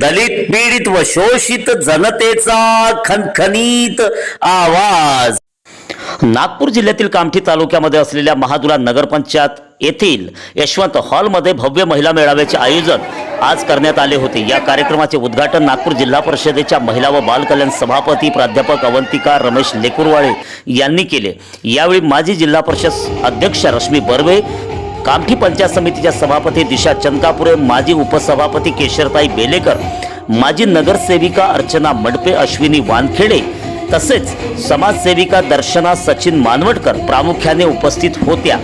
दलित पीडित व शोषित जनतेचा खनखनीत आवाज. नागपूर जिल्ह्यातील कामठी तालुक्यामध्ये असलेल्या महादुला नगरपंचायत येथील यशवंत हॉलमध्ये भव्य महिला मेळाव्याचे आयोजन आज करण्यात आले होते. या कार्यक्रमाचे उद्घाटन नागपूर जिल्हा परिषदेच्या महिला व बालकल्याण सभापती प्राध्यापक अवंतिका रमेश लेकुरवाळे यांनी केले. यावेळी माजी जिल्हा परिषद अध्यक्ष रश्मी बर्वे कामठी पंचायत समितीच्या सभापती दिशा चंदकापुरे माजी उपसभापती केशरताई बेलेकर माजी नगरसेविका अर्चना मडपे अश्विनी वानखेडे तसेच समाजसेविका दर्शना सचिन मानवटकर प्रामुख्याने उपस्थित होत्या.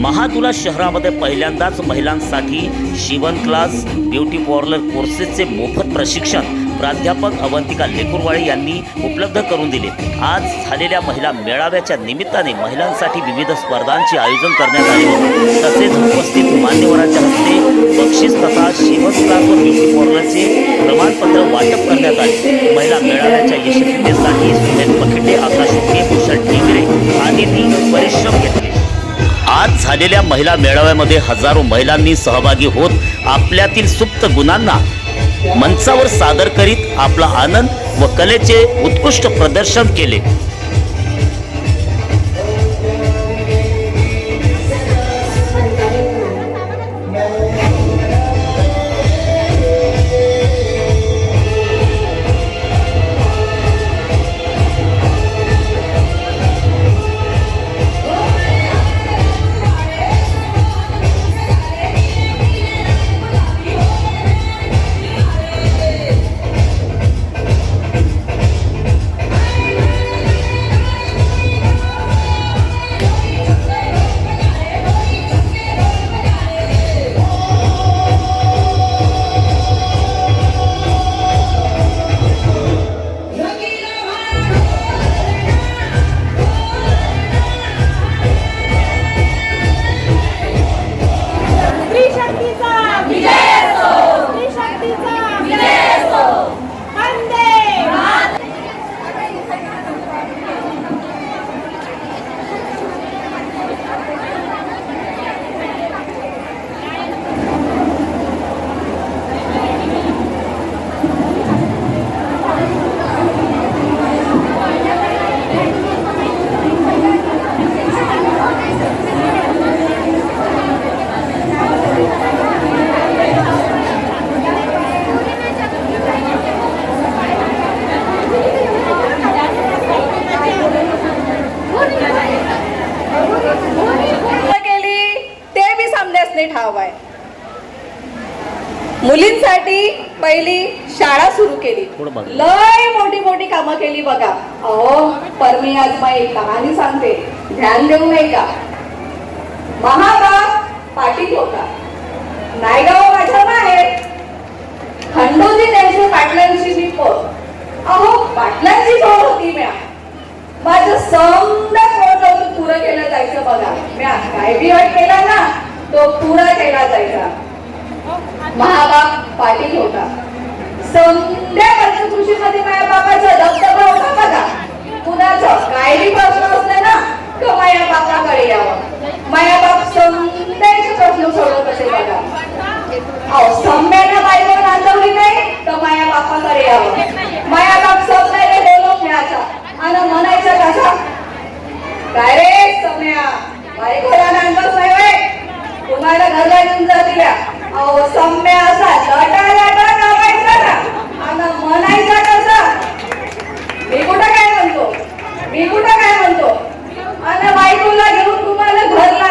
महातुला शहरामध्ये पहिल्यांदाच महिलांसाठी शिवण क्लास ब्युटी पार्लर कोर्सेसचे मोफत प्रशिक्षण प्राध्यापक अवंतिका लेकुरवाळे यांनी उपलब्ध करून दिले. आज झालेल्या महिला मेळाव्याच्या निमित्ताने महिलांसाठी विविध स्पर्धांचे आयोजन करण्यात आले. होते तसेच उपस्थित मान्यवरांच्या हस्ते बक्षीस तथा शिवण व ब्युटी पार्लरचे प्रमाणपत्र वाटप करण्यात आले. महिला मेळाव्याच्या यशस्वीतेसाठी सुहेल पखिटे आकाश उके भूषण आणि आदींनी परिश्रम घेतले. आज झालेल्या महिला मेळाव्यामध्ये हजारो महिलांनी सहभागी होत आपल्यातील सुप्त गुणांना मंचावर सादर करीत आपला आनंद व कलेचे उत्कृष्ट प्रदर्शन केले. केली. लय मोठी मोठी कामं केली बघा. अहो परमी आज मग एक कहाणी सांगते. ध्यान देऊ नये का महाबाग पाटील होता. नायगाव माझ्या माहेर. खंडोजी त्यांच्या पाटलांची मी पोर अहो पाटलांची जोड होती म्या. माझं समजा पोट होतं पुरं केलं जायचं बघा. म्या काय बी अट केला ना तो पुरा केला जायचा. महाबाग पाटील होता. संध्याकाळी कृषीमध्ये माझ्या बापाचा धबधबा होता बघा. कुणाचं? काय बी प्रश्न असले ना तो माझ्या बापाकडे यावं? माझ्या बाप संध्याचे प्रश्न सोडवत असेल बघा. अहो सम्यानं बायको नांदवली नाही तर माझ्या बापाकडे यावं. माझ्या बाप सम्याने बोलून घ्यायचा. आणि म्हणायचं कसा? काय रे सम्या घरा नांदवत नाही होय? तुम्हाला घरला घेऊन जातीया अहो सम्या असा लटा लटा आणि म्हणायचा कसा मी कुठं काय म्हणतो? मी कुठं काय म्हणतो? आणि बायकोला घेऊन तुम्हाला घरला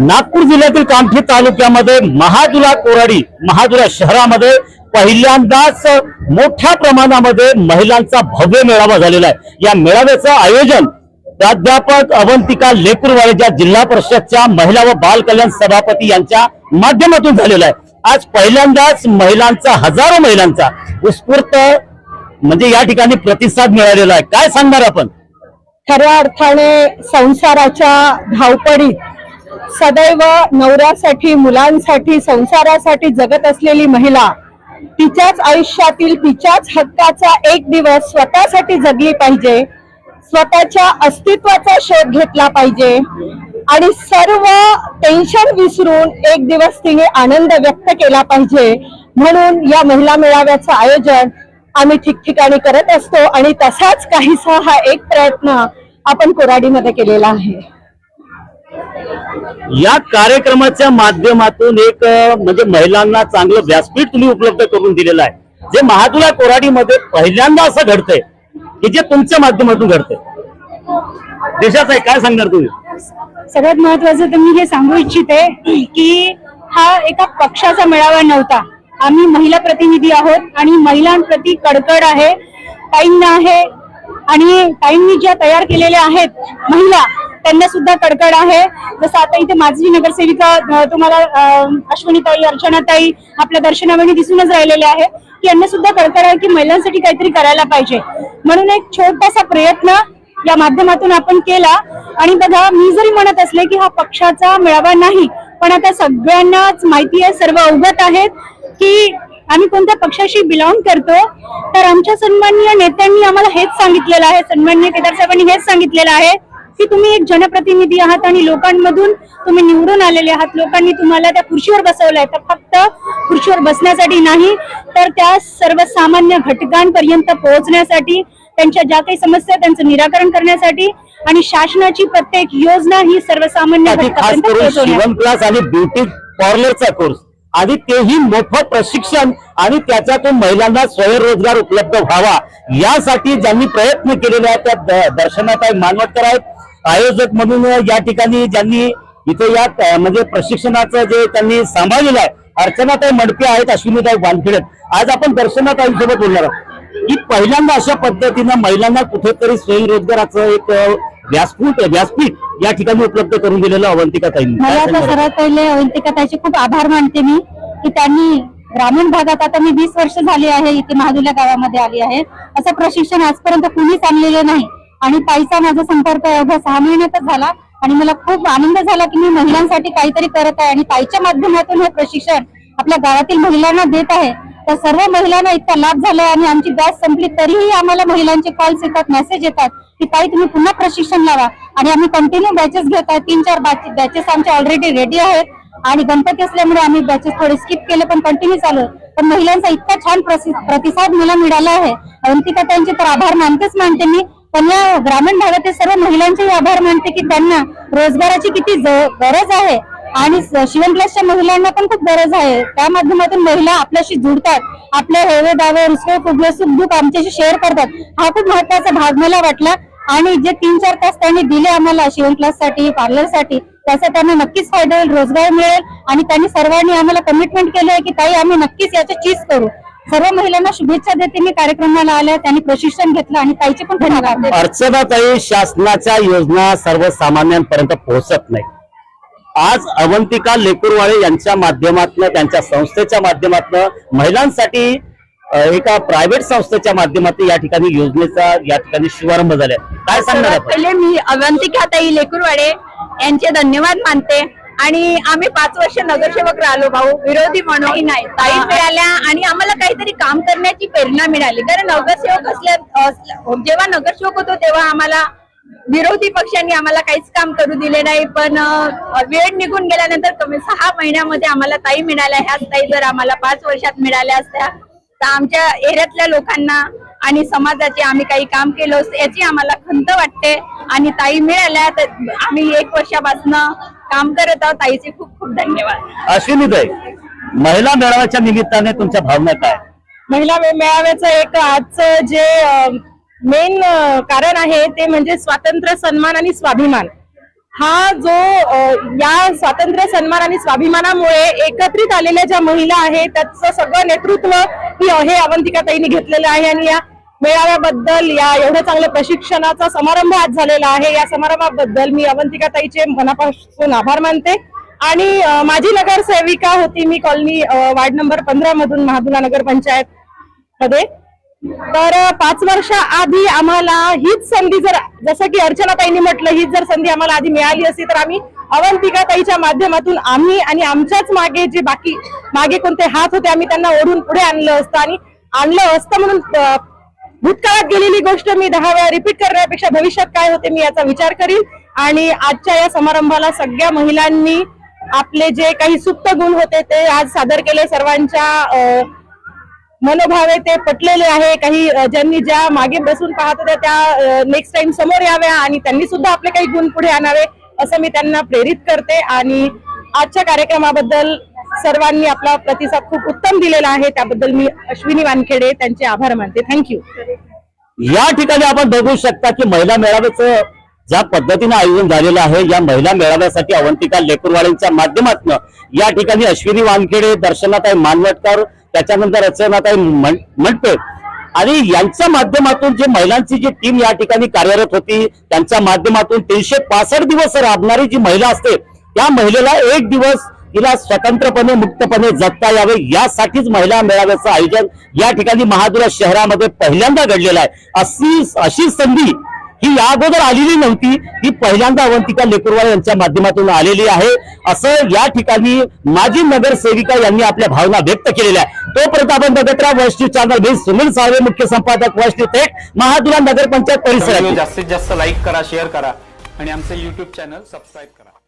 नागपूर जिल्ह्यातील कामठी तालुक्यामध्ये महाजुला कोराडी महाजुला शहरामध्ये पहिल्यांदाच मोठ्या प्रमाणामध्ये महिलांचा भव्य मेळावा झालेला आहे. या मेळाव्याचं आयोजन प्राध्यापक अवंतिका लेकुरवाळे ज्या जिल्हा परिषदच्या महिला व बाल कल्याण सभापती यांच्या माध्यमातून झालेला आहे. आज पहिल्यांदाच महिलांचा हजारो महिलांचा उत्स्फूर्त म्हणजे या ठिकाणी प्रतिसाद मिळालेला आहे. काय सांगणार आपण? खऱ्या अर्थाने संसाराच्या धावपडीत सदैव नवऱ्यासाठी मुलांसाठी संसारासाठी जगत असलेली महिला तिच्याच आयुष्यातील तिच्याच हक्काचा एक दिवस स्वतःसाठी जगली पाहिजे. स्वतःच्या अस्तित्वाचा शोध घेतला पाहिजे. आणि सर्व टेन्शन विसरून एक दिवस तिने आनंद व्यक्त केला पाहिजे. म्हणून या महिला मेळाव्याचं आयोजन आम्ही ठिकठिकाणी करत असतो. आणि तसाच काहीसा हा एक प्रयत्न आपण कोराडीमध्ये केलेला आहे. या कार्यक्रमाच्या माध्यमातून एक म्हणजे महिलांना चांगलं व्यासपीठ तुम्ही उपलब्ध करून दिलेलं आहे. जे महादुला कोराडीमध्ये पहिल्यांदा असं घडतंय की जे तुमच्या माध्यमातून घडतंय. देशाचं आहे काय सांगणार तुम्ही? सगळ्यात महत्वाचं तर मी हे सांगू इच्छिते की हा एका पक्षाचा मेळावा नव्हता. आम्ही महिला प्रतिनिधी आहोत आणि महिलांप्रती कडकड आहे ताईंना आहे आणि ताईंनी ज्या तयार केलेल्या आहेत महिला त्यांना सुद्धा कडकड आहे. जसं आता इथे माझी नगरसेविका तुम्हाला अश्विनीताई अर्चनाताई आपल्या दर्शनामध्ये दिसूनच राहिलेल्या आहे की यांना सुद्धा कडकड आहे की महिलांसाठी काहीतरी करायला पाहिजे. म्हणून एक छोटासा प्रयत्न या माध्यमातून आपण केला. आणि बघा मी जरी म्हणत असले की हा पक्षाचा मेळावा नाही पण आता सगळ्यांनाच माहिती आहे सर्व अवगत आहेत की आम्ही कोणत्या पक्षाशी बिलॉंग करतो. तर आमच्या सन्माननीय नेत्यांनी आम्हाला हेच सांगितलेलं आहे सन्माननीय केदार साहेबांनी हेच सांगितलेलं आहे की तुम्ही एक जनप्रतिनिधी आहात आणि लोकांमधून तुम्ही निवडून आलेले आहात. लोकांनी तुम्हाला त्या खुर्चीवर बसवलंय. तर फक्त खुर्चीवर बसण्यासाठी नाही तर त्या सर्वसामान्य घटकांपर्यंत पोहोचण्यासाठी त्यांच्या ज्या काही समस्या त्यांचं निराकरण करण्यासाठी आणि शासनाची प्रत्येक योजना ही सर्वसामान्य क्लास आणि ब्युटी पार्लरचा कोर्स आणि तेही मोफत प्रशिक्षण आणि त्याच्यातून महिलांना स्वयंरोजगार उपलब्ध व्हावा. यासाठी ज्यांनी प्रयत्न केलेले आहेत त्या दर्शनाताई मानवटकर आहेत आयोजक म्हणून या ठिकाणी ज्यांनी इथे या म्हणजे प्रशिक्षणाचं जे त्यांनी सांभाळलेलं आहे अर्चनाताई मडके आहेत अश्विनीताई वानखेडे आहेत. आज आपण दर्शनाताईंसोबत बोलणार आहोत की पहिल्यांदा अशा पद्धतीनं महिलांना कुठेतरी स्वयंरोजगाराचं एक व्यासपीठ व्यासपीठ या ठिकाणी उपलब्ध करून दिलेलं अवंतिका ताईंनी मला आता? सर्वात पहिले अवंतिकताचे खूप आभार मानते मी की त्यांनी ग्रामीण भागात आता मी वीस वर्ष झाली आहे इथे महादुल्या गावामध्ये आली आहे असं प्रशिक्षण आजपर्यंत कुणीच आणलेलं नाही आणि ताईचा माझा संपर्क एवढ्या सहा महिन्यातच झाला आणि मला खूप आनंद झाला की मी महिलांसाठी काहीतरी करत आहे आणि ताईच्या माध्यमातून हे प्रशिक्षण आपल्या गावातील महिलांना देत आहे. तर सर्व महिलांना इतका लाभ झाला आणि आमची बॅच संपली तरीही आम्हाला महिलांचे कॉल्स येतात मेसेज येतात की ताई तुम्ही पुन्हा प्रशिक्षण लावा. आणि आम्ही कंटिन्यू बॅचेस घेत आहे तीन चार बॅचेस आमच्या ऑलरेडी रेडी आहेत. आणि गणपती असल्यामुळे आम्ही बॅचेस थोडे स्किप केले पण कंटिन्यू चालू पण महिलांचा इतका छान प्रतिसाद मला मिळाला आहे. अवंतिका त्यांचे तर आभार मानतेच मानते मी. पण या ग्रामीण भागातील सर्व महिलांचे आभार मानते की त्यांना रोजगाराची किती गरज आहे. आणि शिवन शिवण क्लासच्या महिलांना पण खूप गरज आहे. त्या माध्यमातून महिला आपल्याशी जुडतात. आपले हेवे दावे रुसवे फुगले सुख दुःख आमच्याशी शेअर करतात. हा खूप महत्त्वाचा भाग मला वाटला. आणि जे तीन चार तास त्यांनी दिले आम्हाला शिवण क्लाससाठी पार्लरसाठी त्याचा त्यांना नक्कीच फायदा होईल रोजगार मिळेल. आणि त्यांनी सर्वांनी आम्हाला कमिटमेंट केलं आहे की ताई आम्ही नक्कीच याचं चीज करू. सर्व महिलांना शुभेच्छा देते. मी कार्यक्रमाला आल्या त्यांनी प्रशिक्षण घेतलं आणि ताईचे पण देते. अर्चनाताई शासनाच्या योजना सर्वसामान्यांपर्यंत पोहोचत नाही. आज अवंतिका लेकुरवाळे यांच्या माध्यमातून त्यांच्या संस्थेच्या माध्यमातून महिलांसाठी एका प्रायव्हेट संस्थेच्या माध्यमातून या ठिकाणी योजनेचा या ठिकाणी शुभारंभ झालाय. काय सांगणार पहिले मी अवंतिका ताई लेकुरवाडे यांचे धन्यवाद मानते. आणि आम्ही पाच वर्ष नगरसेवक राहिलो भाऊ. विरोधी म्हणून नाही. ताई मिळाल्या आणि आम्हाला काहीतरी काम करण्याची प्रेरणा मिळाली. कारण नगरसेवक असल्या जेव्हा नगरसेवक होतो तेव्हा आम्हाला विरोधी पक्षांनी आम्हाला काहीच काम करू दिले नाही. पण वेळ निघून गेल्यानंतर कमी सहा महिन्यामध्ये आम्हाला ताई मिळाल्या. ह्याच ताई जर आम्हाला पाच वर्षात मिळाल्या असत्या तर आमच्या एरियातल्या लोकांना आणि समाजाचे आम्ही काही काम केलं याची आम्हाला खंत वाटते. आणि ताई मिळाल्या तर आम्ही एक वर्षापासून काम करत आहोत. ताईचे खूप खूप धन्यवाद. अश्विनीताई महिला मेळाव्याच्या निमित्ताने तुमच्या भावना काय? महिला मे- मेळाव्याचं एक आजचं जे मेन कारण आहे ते म्हणजे स्वातंत्र्य सन्मान आणि स्वाभिमान. हा जो या स्वातंत्र्य सन्मान आणि स्वाभिमानामुळे एकत्रित आलेल्या ज्या महिला आहेत त्याचं सगळं नेतृत्व ही हे अवंतिकाताईंनी घेतलेलं आहे आणि या मेळाव्याबद्दल या एवढ्या चांगल्या प्रशिक्षणाचा समारंभ आज झालेला आहे. या समारंभाबद्दल मी अवंतिका ताईचे मनापासून आभार मानते. आणि माझी नगरसेविका होती मी कॉलनी वार्ड नंबर पंधरा मधून महादुला नगर पंचायत मध्ये. तर पाच वर्षाआधी आम्हाला हीच संधी जर जसं की अर्चना ताईंनी म्हटलं हीच जर संधी आम्हाला आधी मिळाली असती तर आम्ही अवंतिका ताईच्या माध्यमातून आम्ही आणि आमच्याच मागे जे बाकी मागे कोणते हात होते आम्ही त्यांना ओढून पुढे आणलं असतं. आणि आणलं असतं म्हणून भूतकाळात गेलेली गोष्ट मी दहा वेळा रिपीट करण्यापेक्षा भविष्यात काय होते मी याचा विचार करीन. आणि आजच्या या समारंभाला सगळ्या महिलांनी आपले जे काही सुप्त गुण होते ते आज सादर केले. सर्वांच्या मनोभावे ते पटलेले आहे. काही ज्यांनी ज्या मागे बसून पाहत होत्या त्या नेक्स्ट टाइम समोर याव्या आणि त्यांनी सुद्धा आपले काही गुण पुढे आणावे असं मी त्यांना प्रेरित करते. आणि आजच्या कार्यक्रमाबद्दल सर्वांनी आपला प्रतिसाद खूप उत्तम दिलेला आहे. त्याबद्दल मी अश्विनी वानखेडे त्यांचे आभार मानते. थँक्यू या ठिकाणी आपण बघू शकता की महिला मेळाव्याचं ज्या पद्धतीनं आयोजन झालेलं आहे या महिला मेळाव्यासाठी अवंतिका लेकुरवाड्यांच्या माध्यमातून या ठिकाणी अश्विनी वानखेडे दर्शनाताई मानवटकर त्याच्यानंतर रचनाताई म्हण- म्हणते आणि यांच्या माध्यमातून जे महिलांची जी टीम या ठिकाणी कार्यरत होती त्यांच्या माध्यमातून तीनशे पासष्ट दिवस राबणारी जी महिला असते त्या महिलेला एक दिवस तिला स्वतंत्रपणे मुक्तपणे जगता यावे यासाठीच महिला मेळाव्याचं आयोजन या ठिकाणी महादुरा शहरामध्ये पहिल्यांदा घडलेलं आहे. अशी अशी संधी ही या अगोदर आलेली नव्हती. ही पहिल्यांदा अवंतिका लेकुरवार यांच्या माध्यमातून आलेली आहे. असं या ठिकाणी माजी नगरसेविका यांनी आपल्या भावना व्यक्त केलेल्या आहे तोपर्यंत आपण बघत राहा वैष्णवी चॅनल मी सुनील साळवे मुख्य संपादक वैष्णवी थेट महादुरा नगरपंचायत व्हिडिओ परिसरात. जास्तीत जास्त लाईक करा शेअर करा आणि आमचं युट्यूब चॅनल सबस्क्राईब करा.